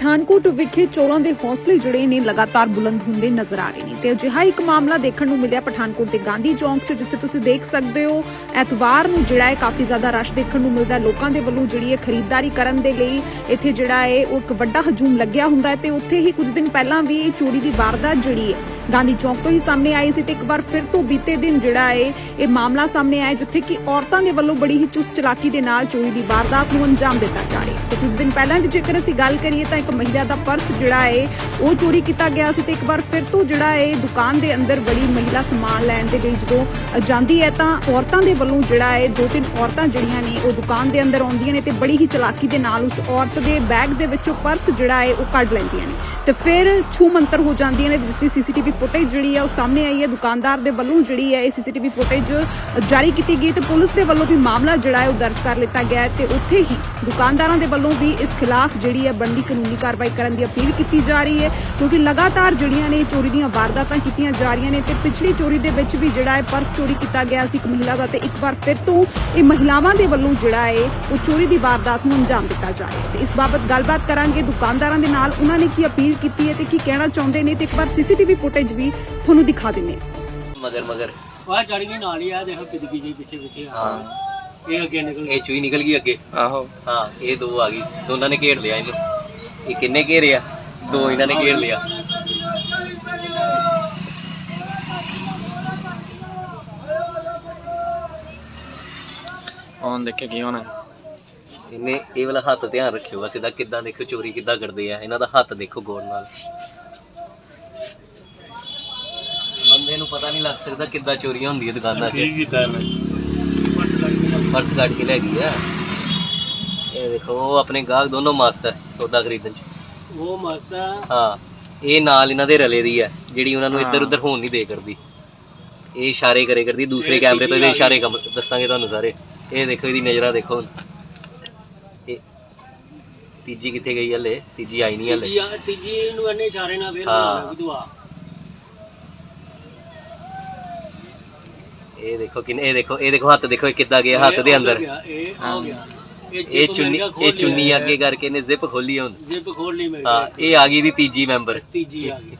ਪਠਾਨਕੋਟ ਵਿਖੇ ਚੋਰਾਂ ਦੇ ਹੌਸਲੇ ਜਿਹੜੇ ਨੇ ਲਗਾਤਾਰ ਬੁਲੰਦ ਹੁੰਦੇ ਨਜ਼ਰ ਆ ਰਹੇ ਨੇ ਤੇ ਅਜਿਹਾ ਇੱਕ ਮਾਮਲਾ ਦੇਖਣ ਨੂੰ ਮਿਲਿਆ ਪਠਾਨਕੋਟ ਦੇ ਗਾਂਧੀ ਚੌਂਕ 'ਚ, ਜਿੱਥੇ ਤੁਸੀਂ ਦੇਖ ਸਕਦੇ ਹੋ, ਐਤਵਾਰ ਨੂੰ ਜਿਹੜਾ ਹੈ ਕਾਫੀ ਜ਼ਿਆਦਾ ਰਸ਼ ਦੇਖਣ ਨੂੰ ਮਿਲਦਾ ਹੈ। ਲੋਕਾਂ ਦੇ ਵੱਲੋਂ ਜਿਹੜੀ ਹੈ ਖਰੀਦਦਾਰੀ ਕਰਨ ਦੇ ਲਈ ਇੱਥੇ ਜਿਹੜਾ ਹੈ ਉਹ ਇੱਕ ਵੱਡਾ ਹਜੂਮ ਲੱਗਿਆ ਹੁੰਦਾ ਹੈ ਤੇ ਉੱਥੇ ਹੀ ਕੁਝ ਦਿਨ ਪਹਿਲਾਂ ਵੀ ਇਹ ਚੋਰੀ ਦੀ ਵਾਰਦਾਤ ਜਿਹੜੀ ਹੈ ਗਾਂਧੀ ਚੌਂਕ ਤੋਂ ਹੀ ਸਾਹਮਣੇ ਆਈ ਸੀ ਤੇ ਇੱਕ ਵਾਰ ਫਿਰ ਤੋਂ ਬੀਤੇ ਦਿਨ ਜਿਹੜਾ ਹੈ ਇਹ ਮਾਮਲਾ ਸਾਹਮਣੇ ਆਇਆ ਜਿੱਥੇ ਕਿ ਔਰਤਾਂ ਦੇ ਵੱਲੋਂ ਬੜੀ ਹੀ ਚੁਸਤ ਚਲਾਕੀ ਦੇ ਨਾਲ ਚੋਰੀ ਦੀ ਵਾਰਦਾਤ ਨੂੰ ਅੰਜਾਮ ਦਿੱਤਾ ਜਾ ਰਿਹਾ ਤੇ ਕੁਝ ਦਿਨ ਪਹਿਲਾਂ ਦੀ ਜੇਕਰ ਅਸੀਂ ਗੱਲ ਕਰੀਏ ਤਾਂ ਇੱਕ ਮਹਿਲਾ ਦਾ ਪਰਸ ਜਿਹੜਾ ਹੈ ਉਹ ਚੋਰੀ ਕੀਤਾ ਗਿਆ ਸੀ ਤੇ ਇੱਕ ਵਾਰ ਫਿਰ ਤੋਂ ਜਿਹੜਾ ਹੈ ਦੁਕਾਨ ਦੇ ਅੰਦਰ ਬੜੀ ਮਹਿਲਾ ਸਮਾਨ ਲੈਣ ਦੇ ਲਈ ਜਦੋਂ ਜਾਂਦੀ ਹੈ ਤਾਂ ਔਰਤਾਂ ਦੇ ਵੱਲੋਂ ਜਿਹੜਾ ਹੈ ਦੋ ਤਿੰਨ ਔਰਤਾਂ ਜਿਹੜੀਆਂ ਨੇ, ਉਹ ਦੁਕਾਨ ਦੇ ਅੰਦਰ ਆਉਂਦੀਆਂ ਨੇ ਤੇ ਬੜੀ ਹੀ ਚਲਾਕੀ ਦੇ ਨਾਲ ਉਸ ਔਰਤ ਦੇ ਬੈਗ ਦੇ ਵਿੱਚੋਂ ਪਰਸ ਜਿਹੜਾ ਹੈ ਉਹ ਕੱਢ ਲੈਂਦੀਆਂ ਨੇ। ਤੇ ਫਿਰ ਛੂ ਮੰਤਰ ਹੋ ਜਾਂਦੀਆਂ ਨੇ ਜਿਸ ਦੀ ਸੀਸੀਟੀਵੀ ਫੁਟੇਜ ਜਿਹੜੀ ਹੈ ਉਹ ਸਾਹਮਣੇ ਆਈ ਹੈ। ਦੁਕਾਨਦਾਰ ਦੇ ਵੱਲੋਂ ਜਿਹੜੀ ਹੈ ਇਹ ਸੀਸੀਟੀਵੀ ਫੁਟੇਜ ਜਾਰੀ ਕੀਤੀ ਗਈ ਤੇ ਪੁਲਿਸ ਦੇ ਵੱਲੋਂ ਵੀ ਮਾਮਲਾ ਜਿਹੜਾ ਹੈ ਉਹ ਦਰਜ ਕਰ ਲਿੱਤਾ ਗਿਆ ਹੈ ਤੇ ਉੱਥੇ ਹੀ ਦੁਕਾਨਦਾਰਾਂ ਦੇ ਵੱਲੋਂ ਵੀ ਇਸ ਖਿਲਾਫ ਜਿਹੜੀ ਹੈ ਬੰਦੀ ਕਾਨੂੰਨੀ ਕਾਰਵਾਈ ਕਰਨ ਦੀ ਅਪੀਲ ਕੀਤੀ ਜਾ ਰਹੀ ਹੈ, ਕਿਉਂਕਿ ਲਗਾਤਾਰ ਜਿਹੜੀਆਂ ਨੇ ਚੋਰੀ ਦੀਆਂ ਵਾਰਦਾਤਾਂ ਕੀਤੀਆਂ ਜਾ ਰਹੀਆਂ ਨੇ ਤੇ ਪਿਛਲੀ ਚੋਰੀ ਦੇ ਵਿੱਚ ਵੀ ਜਿਹੜਾ ਹੈ ਪਰਸ ਚੋਰੀ ਕੀਤਾ ਗਿਆ ਸੀ ਇੱਕ ਮਹਿਲਾ ਦਾ ਤੇ ਇੱਕ ਵਾਰ ਫਿਰ ਤੋਂ ਇਹ ਮਹਿਲਾਵਾਂ ਦੇ ਵੱਲੋਂ ਜਿਹੜਾ ਹੈ ਉਹ ਚੋਰੀ ਦੀ ਵਾਰਦਾਤ ਨੂੰ ਅੰਜਾਮ ਦਿੱਤਾ ਜਾ ਰਿਹਾ ਹੈ। ਤੇ ਇਸ ਬਾਬਤ ਗੱਲਬਾਤ ਕਰਾਂਗੇ। ਦੁਕਾਨਦਾਰਾਂ ਦੇ ਨਾਲ ਉਹਨਾਂ ਨੇ ਕੀ ਅਪੀਲ ਕੀਤੀ ਹੈ ਤੇ ਕੀ ਕਹਿਣਾ ਚਾਹੁੰਦੇ ਨੇ ਤੇ ਇੱਕ ਵਾਰ ਸੀਸੀਟੀਵੀ ਫੁਟੇਜ ਵੀ ਤੁਹਾਨੂੰ ਦਿਖਾ ਦਿੰਦੇ ਹਾਂ। ਮਗਰ ਮਗਰ। ਆਹ ਚੜ ਗਈ ਨਾਲ ਹੀ ਆ ਦੇਖੋ ਕਿਦਕੀ ਜੀ ਪਿੱਛੇ ਪਿੱਛੇ ਆ। ਹਾਂ। ਇਹ ਅੱਗੇ ਨਿਕਲ ਇਹ ਚੂਈ ਨਿਕਲ ਗਈ ਅੱਗੇ। ਆਹੋ। ਹਾਂ ਇਹ ਦੋ ਆ ਗਈ। ਦੋਨਾਂ ਨੇ ਘੇਰ ਲਿਆ ਇਹਨੂੰ। ਇਹ ਕਿੰਨੇ ਘੇਰਿਆ ਦੋ ਇਹਨਾਂ ਨੇ ਘੇਰ ਲਿਆ। ਹੁਣ ਦੇਖੇ ਕੀ ਹੋਣਾ। ਇਹਨੇ ਇਹ ਵਾਲਾ ਹੱਥ ਧਿਆਨ ਰੱਖਿਓ ਇਹਦਾ ਕਿੱਦਾਂ ਦੇਖੋ ਚੋਰੀ ਕਿੱਦਾਂ ਕਰਦੇ ਆ। ਇਹਨਾਂ ਦਾ ਹੱਥ ਦੇਖੋ ਗੌਰ ਨਾਲ। ਬੰਦੇ ਨੂੰ ਪਤਾ ਨਹੀਂ ਲੱਗ ਸਕਦਾ ਕਿੱਦਾਂ ਚੋਰੀਆਂ ਹੁੰਦੀਆਂ ਦੁਕਾਨਾਂ 'ਚ। ਕੀਤਾ ਮੈਂ ਪਰਸ ਕੱਢ ਕੇ ਲੈ ਗਈ ਆ। ਇਹ ਦੇਖੋ ਉਹ ਆਪਣੇ ਗਾਹਕ ਦੋਨੋਂ ਮਸਤ ਹੈ ਸੌਦਾ ਖਰੀਦਣ 'ਚ। ਉਹ ਮਸਤ ਹਾਂ ਇਹ ਨਾਲ ਇਹਨਾਂ ਦੇ ਰਲੇ ਦੀ ਹੈ ਜਿਹੜੀ ਉਹਨਾਂ ਨੂੰ ਇੱਧਰ। ਉੱਧਰ ਹੋਣ ਨਹੀਂ ਦੇ ਕਰਦੀ। ਇਹ ਇਸ਼ਾਰੇ ਕਰੇ ਕਰਦੀ ਦੂਸਰੇ ਇਹ ਕੈਮਰੇ ਤੋਂ ਇਹਦੇ ਇਸ਼ਾਰੇ ਕੰਮ ਦੱਸਾਂਗੇ ਤੁਹਾਨੂੰ ਸਾਰੇ। ਇਹ ਦੇਖੋ ਇਹਦੀ ਨਜ਼ਰਾਂ ਦੇਖੋ ਹੁਣ। ਇਹ ਤੀਜੀ ਕਿੱਥੇ ਗਈ ਹਲੇ? ਤੀਜੀ ਆਈ ਨਹੀਂ ਹਲੇ। ਤੀਜੀ ਤੀਜੀ ਨੂੰ ਇਹਨੇ ਇਸ਼ਾਰੇ ਨਾਲ ਫੇਰ ਹਾਂ। ਬੋਲਣਾ ਵੀ ਤੂੰ ਆ ਇਹ ਦੇਖੋ ਕਿੰਨੇ ਇਹ ਦੇਖੋ ਇਹ ਦੇਖੋ ਹੱਥ ਦੇਖੋ ਇਹ ਕਿੱਦਾਂ ਗਿਆ ਹੱਥ ਦੇ ਅੰਦਰ। ਇਹ ਹੋ ਗਿਆ ਇਹ ਇਹ ਚੁੰਨੀ ਇਹ ਚੁੰਨੀ ਅੱਗੇ ਕਰਕੇ ਇਹਨੇ ਜ਼ਿਪ ਖੋਲੀ ਹੁਣ। ਜਿਪ ਖੋਲ ਲਈ ਮੇਰੀ ਹਾਂ ਇਹ ਆ ਗਈ ਦੀ ਤੀਜੀ ਮੈਂਬਰ। ਤੀਜੀ ਆ ਗਈ।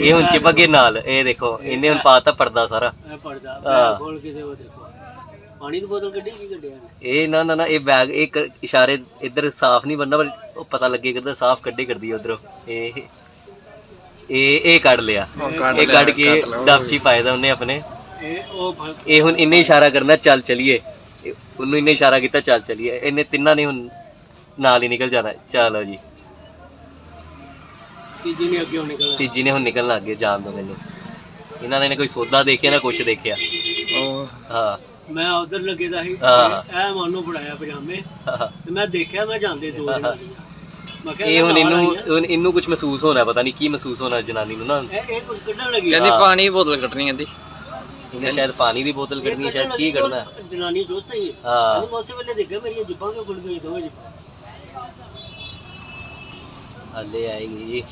ਇਹ ਹੁਣ ਚਿਪਕ ਨਾਲ ਇਹ ਦੇਖੋ ਇਹਨੇ ਹੁਣ ਪਾਤਾ ਪਰਦਾ ਸਾਰਾ। ਹਾਂ। ਖੋਲ ਕੇ ਦੇਖੋ ਪਾਣੀ ਦੀ ਬੋਤਲ ਕੱਢੀ ਕੀ ਕੱਢਿਆ ਨੇ ਇਹ ਨਾ ਨਾ ਨਾ ਇਹ ਬੈਗ ਇਹ ਕ- ਇਸ਼ਾਰੇ ਇੱਧਰ ਸਾਫ਼ ਨਹੀਂ ਬੰਨਾ ਪਰ ਪਤਾ ਲੱਗੇ ਕਿਦਾਂ ਸਾਫ਼ ਕੱਢੇ ਕਰਦੀ ਉਧਰੋਂ। ਇਹ ਇਹ ਇਹ ਕੱਢ ਲਿਆ। ਇਹ ਕੱਢ ਕੇ ਕੱਢ ਲਓ। ਡੱਬ ਚ ਹੀ ਪਾਇਆ ਦਾ ਉਹਨੇ ਆਪਣੇ। ਇਹ ਉਹ ਫ- ਇਹ ਹੁਣ ਇੰਨੇ ਇਸ਼ਾਰਾ ਕਰਨਾ ਚੱਲ ਚਲੀਏ। ਉਹਨੂੰ ਇੰਨੇ ਇਸ਼ਾਰਾ ਕੀਤਾ ਚੱਲ ਚਲੀਏ। ਇਹਨੇ ਤਿੰਨਾਂ ਨੇ ਹੁਣ ਨਾਲ ਹੀ ਨਿਕਲ ਜਾਣਾ। ਚਲੋ ਜੀ। ਤੀਜੀ ਨੇ ਅੱਗੇ ਨਿਕਲਣਾ। ਤੀਜੀ ਨੇ ਹੁਣ ਨਿਕਲਣ ਲੱਗ ਗਏ ਜਾਣ ਦੋ ਮੈਨੂੰ। ਇਹਨਾਂ ਨੇ ਨਾ ਕੋਈ ਸੌਦਾ ਦੇਖਿਆ ਨਾ ਕੁਛ ਦੇਖਿਆ। ਉਹ ਹਾਂ। ਮੈਂ ਉਧਰ ਲੱਗੇ ਦਾ ਸੀ। ਇਹ ਮਾਨੂੰ ਫੜਾਇਆ ਪਜਾਮੇ। ਤੇ ਮੈਂ ਦੇਖਿਆ ਮੈਂ ਜਾਂਦੇ ਦੋ। ਜਣੇ। ਇਹ ਹੁਣ ਇਹਨੂੰ। ਹੁਣ ਇਹਨੂੰ ਕੁਝ ਮਹਿਸੂਸ ਹੋਣਾ ਪਤਾ ਨਹੀਂ ਕੀ ਮਹਿਸੂਸ ਹੋਣਾ ਜਨਾਨੀ ਨੂੰ ਨਾ ਇਹ ਇਹ ਕੁਝ ਕੱਢਣ ਲੱਗੀ ਕਹਿੰਦੀ ਹਾਂ। ਪਾਣੀ ਦੀ ਬੋਤਲ ਕੱਟਣੀ ਕਹਿੰਦੀ ਇਹਨੇ ਸ਼ਾਇਦ ਪਾਣੀ ਦੀ ਬੋਤਲ ਕੱਢਣੀ ਹੈ ਸ਼ਾਇਦ ਕੀ ਕਰਨਾ ਜਨਾਨੀ ਚੋਸਤ ਹੀ ਹਾਂ। ਹਾਂ ਉਸੇ ਵੇਲੇ ਦੇਖਿਆ ਮੇਰੀਆਂ ਜਿੱਪਾਂ ਕਿਉਂ ਖੁੱਲ ਗਈ ਦੋਵੇਂ ਜਿੱਪਾਂ ਹੱਲੇ ਆਏਗੀ ਜੀ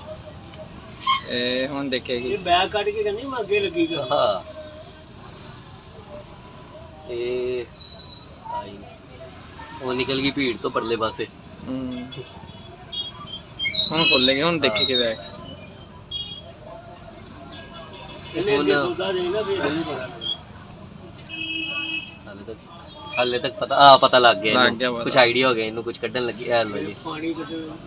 ਇਹ ਹੁਣ ਦੇਖੇਗੀ ਇਹ ਬੈਗ ਕੱਢ ਕੇ ਕਹਿੰਦੀ ਮੈਂ ਅੱਗੇ ਲੱਗੀ ਗਾ ਹਾਂ ਇਹ ਆਈ। ਉਹ ਨਿਕਲ ਗਈ ਭੀੜ ਤੋਂ ਪਰਲੇ ਪਾਸੇ। ਹੁਣ ਖੁੱਲੇਗੀ ਹੁਣ ਇਹਨੂੰ ਪਤਾ ਲੱਗਣਾ। ਹਾਲੇ ਤੱਕ ਹਾਲੇ ਤੱਕ ਪਤਾ ਆ ਪਤਾ ਲੱਗ ਗਿਆ ਲੱਗ ਇਹਨੂੰ। ਪਤਾ। ਕੁਛ ਆਈਡੀਆ ਹੋ ਗਿਆ ਇਹਨੂੰ ਕੁਝ ਕੱਢਣ ਲੱਗੀ ਐ ਲੋ ਜੀ ਪਾਣੀ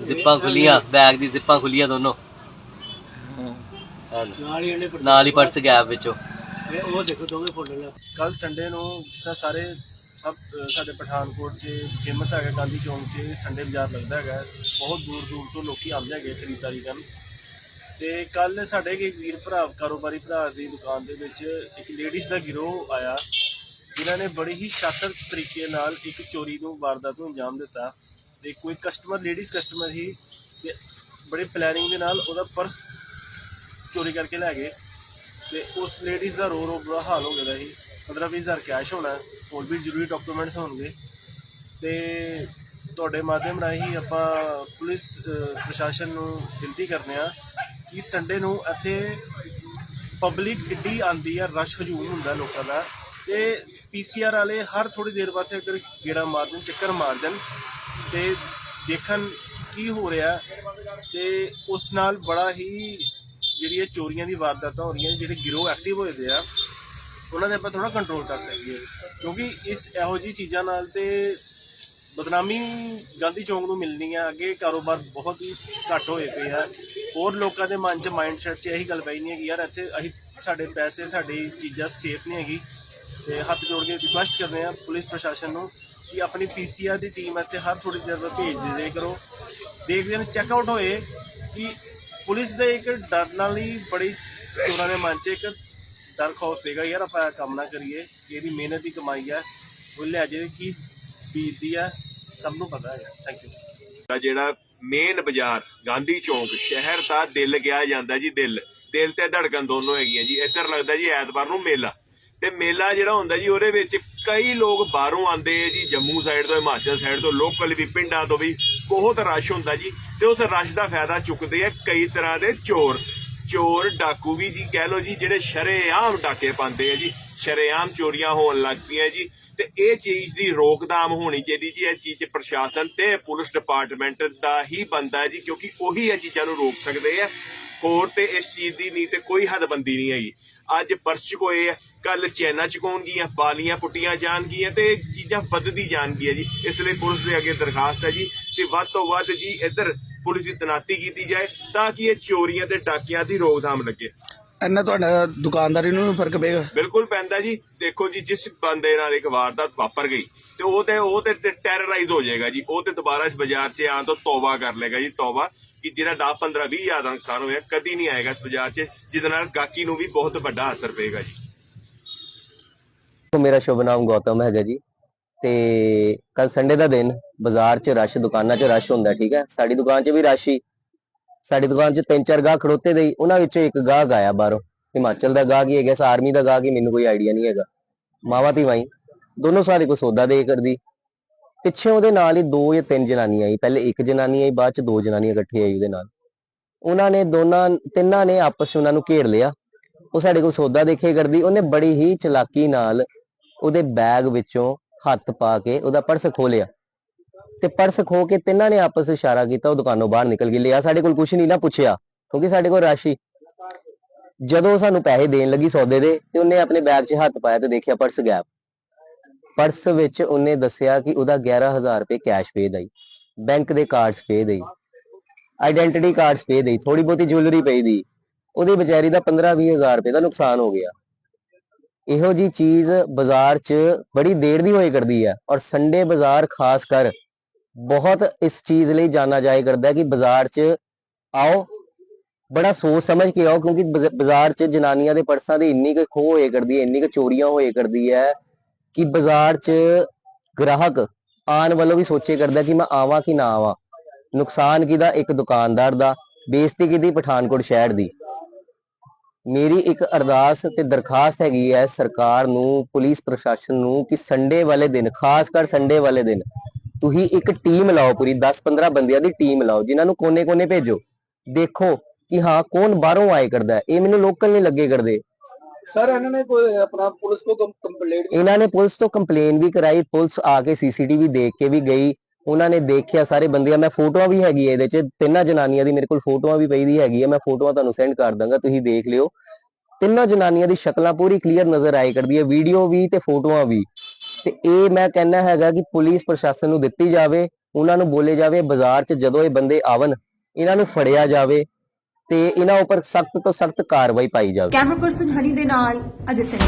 ਜ਼ਿੱਪਾਂ ਖੁੱਲੀਆਂ ਬੈਗ ਦੀ ਜ਼ਿੱਪਾਂ ਖੁੱਲੀਆਂ ਦੋਨੋਂ ਹਾਂ। ਲਓ। ਨਾਲ ਹੀ ਨਾਲ ਹੀ ਪਰਸ ਗੈਪ ਵਿੱਚੋਂ ਇਹ ਉਹ ਦੇਖੋ ਦੋਵੇਂ ਫੁੱਲ ਕੱਲ ਸੰਡੇ ਨੂੰ ਜਿਸ ਤਰ੍ਹਾਂ ਸਾਰੇ ਸਭ ਸਾਡੇ ਪਠਾਨਕੋਟ 'ਚ ਫੇਮਸ ਹੈਗਾ ਗਾਂਧੀ ਚੌਂਕ 'ਚ ਸੰਡੇ ਬਾਜ਼ਾਰ ਲੱਗਦਾ ਹੈਗਾ। ਬਹੁਤ ਦੂਰ ਦੂਰ ਤੋਂ ਲੋਕੀ ਆਉਂਦੇ ਹੈਗੇ ਖਰੀਦਦਾਰੀ ਕਰਨ। ਤੇ ਕੱਲ ਸਾਡੇ ਇੱਕ ਵੀਰ ਭਰਾ, ਕਾਰੋਬਾਰੀ ਭਰਾ ਦੀ ਦੁਕਾਨ ਦੇ ਵਿੱਚ ਇੱਕ ਲੇਡੀਜ਼ ਦਾ ਗਿਰੋਹ ਆਇਆ, ਜਿਨ੍ਹਾਂ ਨੇ ਬੜੀ ਹੀ ਸ਼ਾਤਰ ਤਰੀਕੇ ਨਾਲ ਇੱਕ ਚੋਰੀ ਨੂੰ ਵਾਰਦਾਤ ਨੂੰ ਅੰਜਾਮ ਦਿੱਤਾ। ਤੇ ਕੋਈ ਕਸਟਮਰ ਲੇਡੀਜ਼ ਕਸਟਮਰ ਹੀ, ਤੇ ਬੜੇ ਪਲੈਨਿੰਗ ਦੇ ਨਾਲ ਉਹਦਾ ਪਰਸ ਚੋਰੀ ਕਰਕੇ ਲੈ ਗਏ। ਤੇ ਉਸ ਲੇਡੀਜ਼ ਦਾ ਰੋ ਰੋ ਬੁਰਾ ਹਾਲ ਹੋ ਗਿਆ ਸੀ। 15-20000 ਕੈਸ਼ ਹੋਣਾ, ਹੋਰ ਵੀ ਜ਼ਰੂਰੀ ਡਾਕੂਮੈਂਟਸ ਹੋਣਗੇ। ਤੇ ਤੁਹਾਡੇ ਮਾਧਿਅਮ ਰਾਹੀਂ ਆਪਾਂ ਪੁਲਿਸ ਪ੍ਰਸ਼ਾਸਨ ਨੂੰ ਬੇਨਤੀ ਕਰਦੇ ਆ ਕਿ ਸੰਡੇ ਨੂੰ ਇੱਥੇ ਪਬਲਿਕ ਇੱਡੀ ਆਂਦੀ ਆ ਰਸ਼ ਹਜੂਮ ਹੁੰਦਾ ਲੋਕਾਂ ਦਾ ਤੇ ਪੀਸੀਆਰ ਵਾਲੇ ਹਰ ਥੋੜੀ ਦੇਰ ਬਾਅਦ ਅਗਰ ਗੇੜਾ ਮਾਰ ਦੇਣ ਚੱਕਰ ਮਾਰ ਦੇਣ ਤੇ ਦੇਖਣ ਕੀ ਹੋ ਰਿਹਾ ਤੇ ਉਸ ਨਾਲ ਬੜਾ ਹੀ ਜਿਹੜੀ ਇਹ ਚੋਰੀਆਂ ਦੀ ਵਾਰਦਾਤਾਂ ਹੋ ਰਹੀਆਂ ਜਿਹੜੇ ਗਿਰੋਹ ਐਕਟਿਵ ਹੋਏ ਦੇ ਆ ਉਹਨਾਂ ਦੇ ਆਪਾਂ ਥੋੜਾ ਕੰਟਰੋਲ ਕਰ ਸਕੀਏ। ਕਿਉਂਕਿ ਇਸ ਇਹੋ ਜਿਹੀ ਚੀਜ਼ਾਂ ਨਾਲ ਤੇ ਬਦਨਾਮੀ ਗਾਂਧੀ ਚੌਂਕ ਨੂੰ ਮਿਲਣੀ ਆ, ਅੱਗੇ ਕਾਰੋਬਾਰ ਬਹੁਤ ਹੀ ਘੱਟ ਹੋਏ ਪਏ ਆ। ਹੋਰ ਲੋਕਾਂ ਦੇ ਮਨ 'ਚ ਮਾਈਂਡਸੈਟ 'ਚ ਇਹੀ ਗੱਲ ਪਈ ਨਹੀਂ ਹੈ ਕਿ ਯਾਰ ਇੱਥੇ ਅਸੀਂ ਸਾਡੇ ਪੈਸੇ, ਸਾਡੀ ਚੀਜ਼ਾਂ ਸੇਫ ਨਹੀਂ ਹੈਗੀ। ਤੇ ਹੱਥ ਜੋੜ ਕੇ ਰਿਕੁਐਸਟ ਕਰਦੇ ਆ ਪੁਲਿਸ ਪ੍ਰਸ਼ਾਸਨ ਨੂੰ ਕਿ ਆਪਣੀ ਪੀਸੀਆਰ ਦੀ ਟੀਮ ਇੱਥੇ ਹਰ ਥੋੜੀ ਦੇਰ ਬਾਅਦ ਭੇਜ ਦੇ ਦਿਆ ਕਰੋ। ਦੇਖਦੇ ਨੇ ਚੈੱਕ ਆਊਟ ਹੋਏ ਕਿ ਪੁਲਿਸ ਦੇ ਇੱਕ ਡਰ ਨਾਲ ਹੀ ਬੜੀ ਚੋਰਾਂ ਦੇ ਮਨ 'ਚ ਇੱਕ ਡਰ ਖੌਫ ਯਾਰ, ਆਪਾਂ ਕੰਮ ਨਾ ਕਰੀਏ, ਇਹਦੀ ਮਿਹਨਤ ਦੀ ਕਮਾਈ ਹੈ ਉਹ ਲੈ ਜੇ ਕੀ ਬੀਤਦੀ ਹੈ ਸਭ ਨੂੰ ਪਤਾ ਹੈ ਥੈਂਕ ਯੂ ਜਿਹੜਾ ਮੇਨ ਬਾਜ਼ਾਰ, ਗਾਂਧੀ ਚੌਂਕ, ਸ਼ਹਿਰ ਦਾ ਦਿਲ ਕਿਹਾ ਜਾਂਦਾ ਜੀ, ਦਿਲ। ਦਿਲ ਤੇ ਧੜਕਣ ਦੋਨੋਂ ਹੈਗੀਆਂ ਜੀ। ਇੱਧਰ ਲੱਗਦਾ ਜੀ ਐਤਵਾਰ ਨੂੰ ਮੇਲਾ। ਤੇ ਮੇਲਾ ਜਿਹੜਾ ਹੁੰਦਾ ਜੀ, ਉਹਦੇ ਵਿੱਚ ਕਈ ਲੋਕ ਬਾਹਰੋਂ ਆਉਂਦੇ ਆ ਜੀ, ਜੰਮੂ ਸਾਈਡ ਤੋਂ, ਹਿਮਾਚਲ ਸਾਈਡ ਤੋਂ ਲੋਕਲ ਵੀ, ਪਿੰਡਾਂ ਤੋਂ ਵੀ। ਬਹੁਤ ਰਸ਼ ਹੁੰਦਾ ਜੀ। ਤੇ ਉਸ ਰਸ਼ ਦਾ ਫਾਇਦਾ ਚੁੱਕਦੇ ਆ ਕਈ ਤਰ੍ਹਾਂ ਦੇ ਚੋਰ। ਚੋਰ ਡਾਕੂ ਵੀ ਜੀ ਕਹਿ ਲਓ ਜੀ, ਜਿਹੜੇ ਸ਼ਰੇਆਮ ਡਾਕੇ ਪਾਉਂਦੇ ਆ ਜੀ, ਸ਼ਰੇਆਮ ਚੋਰੀਆਂ ਹੋਣ ਲੱਗ ਪਈਆਂ ਜੀ। ਤੇ ਇਹ ਚੀਜ਼ ਦੀ ਰੋਕਥਾਮ ਹੋਣੀ ਚਾਹੀਦੀ ਜੀ, ਇਹ ਚੀਜ਼ ਪ੍ਰਸ਼ਾਸਨ ਤੇ ਪੁਲਿਸ ਡਿਪਾਰਟਮੈਂਟ ਦਾ ਹੀ ਬੰਦਾ ਜੀ, ਕਿਉਂਕਿ ਉਹੀ ਇਹ ਚੀਜ਼ਾਂ ਨੂੰ ਰੋਕ ਸਕਦੇ ਆ। ਹੋਰ ਤੇ ਇਸ ਚੀਜ਼ ਦੀ ਨਹੀਂ ਤੇ ਕੋਈ ਹੱਦਬੰਦੀ ਨਹੀਂ ਹੈਗੀ। ਅੱਜ ਪਰਸ ਚੁਕੋਏ ਆ ਕੱਲ ਚੈਨਾ ਚੁਕਾਉਣਗੀਆਂ ਬਾਲੀਆਂ ਪੁੱਟੀਆਂ ਜਾਣਗੀਆਂ ਤੇ ਚੀਜ਼ਾਂ ਵੱਧਦੀ ਜਾਣਗੀਆਂ ਜੀ। ਇਸ ਲਈ ਪੁਲਿਸ ਦੇ ਅੱਗੇ ਦਰਖਾਸਤ ਹੈ ਜੀ, ਤੇ ਵੱਧ ਤੋਂ ਵੱਧ ਜੀ ਇੱਧਰ ਪੁਲਿਸ ਦੀ ਤਨਾਤੀ ਕੀਤੀ ਜਾਏ ਤਾਂ ਕਿ ਇਹ ਚੋਰੀਆਂ ਤੇ ਡਾਕਿਆਂ ਦੀ ਰੋਕਥਾਮ ਲੱਗੇ। ਇੰਨਾ ਤੁਹਾਡਾ ਦੁਕਾਨਦਾਰੀ ਨੂੰ ਫ਼ਰਕ ਪਏਗਾ? ਬਿਲਕੁਲ ਪੈਂਦਾ ਜੀ। ਦੇਖੋ ਜੀ ਜਿਸ ਬੰਦੇ ਨਾਲ ਇੱਕ ਵਾਰਦਾਤ ਵਾਪਰ ਗਈ ਤੇ ਉਹ ਤੇ ਉਹ ਤੇ ਟੈਰਰਾਈਜ਼ ਹੋ ਜਾਏਗਾ ਜੀ। ਉਹ ਤੇ ਦੁਬਾਰਾ ਇਸ ਬਾਜ਼ਾਰ 'ਚ ਆਉਣ ਤੋਂ ਤੌਬਾ ਕਰ ਲੇਗਾ ਜੀ। ਤੌਬਾ ਕਿ ਜਿਹੜਾ 10 15 20 ਹਜ਼ਾਰ ਦਾ ਨੁਕਸਾਨ ਹੋਇਆ ਕਦੀ ਨਹੀਂ ਆਏਗਾ ਇਸ ਬਾਜ਼ਾਰ 'ਚ ਜਿਹਦੇ ਨਾਲ ਗਾਕੀ ਨੂੰ ਵੀ ਬਹੁਤ ਵੱਡਾ ਅਸਰ ਪਏਗਾ ਜੀ। ਮੇਰਾ ਸ਼ੁਭ ਨਾਮ ਗੌਤਮ ਹੈਗਾ ਜੀ। ਤੇ ਕੱਲ ਸੰਡੇ ਦਾ ਦਿਨ, ਬਾਜ਼ਾਰ 'ਚ ਰਸ਼ ਦੁਕਾਨਾਂ 'ਚ ਰਸ਼ ਹੁੰਦਾ, ਠੀਕ ਹੈ? ਸਾਡੀ ਦੁਕਾਨ 'ਚ ਵੀ ਰਸ਼ ਹੀ ਸਾਡੀ ਦੁਕਾਨ 'ਚ ਤਿੰਨ ਚਾਰ ਗਾਹ ਖੜੋਤੇ ਦੇ ਉਹਨਾਂ ਵਿੱਚੋਂ ਇੱਕ ਗਾਹ ਆਇਆ ਬਾਹਰੋਂ। ਹਿਮਾਚਲ ਦਾ ਗਾਹ ਕੀ ਹੈਗਾ ਸਾ ਆਰਮੀ ਦਾ ਗਾਹਕ ਹੀ, ਮੈਨੂੰ ਕੋਈ ਆਈਡੀਆ ਨਹੀਂ ਹੈਗਾ। ਮਾਵਾ ਤੀ ਮਾਈ ਦੋਨੋਂ ਸਾਰੇ ਕੋ ਸੌਦਾ ਦੇ ਕਰਦੀ। ਪਿੱਛੇ ਉਹਦੇ ਨਾਲ ਹੀ ਦੋ ਜਾਂ ਤਿੰਨ ਜਨਾਨੀਆਂ ਆਈ, ਪਹਿਲੇ ਇੱਕ ਜਨਾਨੀ ਆਈ, ਬਾਅਦ 'ਚ ਦੋ ਜਨਾਨੀਆਂ ਇਕੱਠੇ ਆਈ ਉਹਦੇ ਨਾਲ। ਉਹਨਾਂ ਨੇ ਦੋਨਾਂ, ਤਿੰਨਾਂ ਨੇ ਆਪਸ 'ਚ ਉਹਨਾਂ ਨੂੰ ਘੇਰ ਲਿਆ। ਉਹ ਸਾਡੇ ਕੋਲ ਸੌਦਾ ਦੇਖੇ ਕਰਦੀ, ਉਹਨੇ ਬੜੀ ਹੀ ਚਲਾਕੀ ਨਾਲ ਉਹਦੇ ਬੈਗ ਵਿੱਚੋਂ ਹੱਥ ਪਾ ਕੇ ਉਹਦਾ ਪਰਸ ਖੋਲਿਆ ਤੇ ਪਰਸ ਖੋ ਕੇ ਤਿੰਨਾਂ ਨੇ ਆਪਸ ਵਿੱਚ ਇਸ਼ਾਰਾ ਕੀਤਾ, ਉਹ ਦੁਕਾਨੋਂ ਬਾਹਰ ਨਿਕਲ ਗਏ। ਲਿਆ ਸਾਡੇ ਕੋਲ ਕੁਝ ਨਹੀਂ ਨਾ ਪੁੱਛਿਆ, ਕਿਉਂਕਿ ਸਾਡੇ ਕੋਲ ਰਾਸ਼ੀ ਜਦੋਂ ਸਾਨੂੰ ਪੈਸੇ ਦੇਣ ਲੱਗੀ ਸੌਦੇ ਦੇ, ਤੇ ਉਹਨੇ ਆਪਣੇ ਬੈਗ 'ਚ ਹੱਥ ਪਾਇਆ ਤੇ ਦੇਖਿਆ ਪਰਸ ਗਾਇਬ। ਪਰਸ ਵਿੱਚ ਉਹਨੇ ਦੱਸਿਆ ਕਿ ਉਹਦਾ 11000 ਰੁਪਏ ਕੈਸ਼ ਪੇ ਦਈ, ਬੈਂਕ ਦੇ ਕਾਰਡਸ ਪੇ ਦਈ ਆਇਡੈਂਟੀਟੀ ਕਾਰਡਸ ਪੇ ਦਈ ਥੋੜੀ ਬਹੁਤੀ ਜੁਐਲਰੀ ਪਈ ਦੀ। ਉਹਦੀ ਵਿਚਾਰੀ ਦਾ 15-20000 ਰੁਪਏ ਦਾ ਨੁਕਸਾਨ ਹੋ ਗਿਆ। ਇਹੋ ਜੀ ਚੀਜ਼ ਬਾਜ਼ਾਰ 'ਚ ਬੜੀ ਦੇਰ ਦੀ ਹੋਏ ਕਰਦੀ ਹੈ ਔਰ ਸੰਡੇ ਬਾਜ਼ਾਰ ਖਾਸ ਕਰ ਬਹੁਤ ਇਸ ਚੀਜ਼ ਲਈ ਜਾਣਾ ਜਾਇਆ ਕਰਦਾ ਕਿ ਬਾਜ਼ਾਰ 'ਚ ਆਓ, ਬੜਾ ਸੋਚ ਸਮਝ ਕੇ ਆਓ ਕਿਉਂਕਿ ਬਜ਼- ਬਾਜ਼ਾਰ 'ਚ ਜਨਾਨੀਆਂ ਦੇ ਪਰਸਾਂ ਦੀ ਇੰਨੀ ਕੁ ਖੋਹ ਹੋਏ ਕਰਦੀ ਹੈ, ਇੰਨੀ ਕੁ ਚੋਰੀਆਂ ਹੋਏ ਕਰਦੀ ਹੈ ਕਿ ਬਾਜ਼ਾਰ 'ਚ ਗ੍ਰਾਹਕ ਆਉਣ ਵੱਲੋਂ ਵੀ ਸੋਚੇ ਕਰਦਾ ਕਿ ਮੈਂ ਆਵਾਂ ਕਿ ਨਾ ਆਵਾਂ। ਨੁਕਸਾਨ ਕਿਹਦਾ? ਇੱਕ ਦੁਕਾਨਦਾਰ ਦਾ, ਬੇਇੱਜ਼ਤੀ ਕਿਹਦੀ? ਪਠਾਨਕੋਟ ਸ਼ਹਿਰ ਦੀ। ਮੇਰੀ ਇੱਕ ਅਰਦਾਸ ਤੇ ਦਰਖਾਸਤ ਹੈਗੀ ਹੈ ਸਰਕਾਰ ਨੂੰ ਪੁਲਿਸ ਪ੍ਰਸ਼ਾਸਨ ਨੂੰ ਕਿ ਸੰਡੇ ਵਾਲੇ ਦਿਨ ਖਾਸ ਕਰ ਸੰਡੇ ਵਾਲੇ ਦਿਨ ਤੁਸੀਂ ਇੱਕ ਟੀਮ ਲਾਓ ਪੂਰੀ 10-15 ਬੰਦਿਆਂ ਦੀ ਟੀਮ ਲਾਓ ਜਿਨ੍ਹਾਂ ਨੂੰ ਕੋਨੇ-ਕੋਨੇ ਭੇਜੋ। ਦੇਖੋ ਕਿ ਹਾਂ ਕੌਣ ਬਾਹਰੋਂ ਆਏ ਕਰਦਾ ਇਹ ਮੈਨੂੰ ਲੋਕਲ ਨਹੀਂ ਲੱਗੇ ਕਰਦੇ। ਸਰ ਇਹਨਾਂ ਨੇ ਕੋਈ ਆਪਣਾ ਪੁਲਿਸ ਕੋ ਕੰਪਲੇਂਟ ਇਹਨਾਂ ਨੇ ਪੁਲਿਸ ਤੋਂ ਕੰਪਲੇਨ ਵੀ ਕਰਾਈ ਪੁਲਿਸ ਆ ਕੇ ਸੀਸੀਟੀਵੀ ਦੇਖ ਕੇ ਵੀ ਗਈ। ਉਹਨਾਂ ਨੇ ਦੇਖਿਆ ਸਾਰੇ ਬੰਦਿਆਂ, ਮੈਂ ਫੋਟੋਆਂ ਵੀ ਹੈਗੀ ਇਹਦੇ ਚ, ਤਿੰਨਾਂ ਜਨਾਨੀਆਂ ਦੀ ਮੇਰੇ ਕੋਲ ਫੋਟੋਆਂ ਵੀ ਪਈ ਦੀ ਹੈਗੀ ਹੈ ਮੈਂ ਫੋਟੋਆਂ ਤੁਹਾਨੂੰ ਸੈਂਡ ਕਰ ਦਾਂਗਾ, ਤੁਸੀਂ ਦੇਖ ਲਿਓ। ਤਿੰਨਾਂ ਜਨਾਨੀਆਂ ਦੀ ਸ਼ਕਲਾਂ ਪੂਰੀ ਕਲੀਅਰ ਨਜ਼ਰ ਆਈ ਕਰਦੀ ਹੈ ਵੀਡੀਓ ਵੀ ਤੇ ਫੋਟੋਆਂ ਵੀ। ਤੇ ਇਹ ਮੈਂ ਕਹਿੰਦਾ ਹੈਗਾ ਕਿ ਪੁਲਿਸ ਪ੍ਰਸ਼ਾਸਨ ਨੂੰ ਦਿੱਤੀ ਜਾਵੇ, ਉਹਨਾਂ ਨੂੰ ਬੋਲੇ ਜਾਵੇ, ਬਾਜ਼ਾਰ 'ਚ ਜਦੋਂ ਇਹ ਬੰਦੇ ਆਵਨ ਇਹਨਾਂ ਨੂੰ ਫੜਿਆ ਜਾਵੇ ਤੇ ਇਹਨਾਂ ਉੱਪਰ ਸਖਤ ਤੋਂ ਸਖਤ ਕਾਰਵਾਈ ਪਾਈ ਜਾਵੇ। ਕੈਮਰਾ ਪਰਸਨ ਹਨੀ ਦੇ ਨਾਲ ਅਜੇ ਸਿੰਘ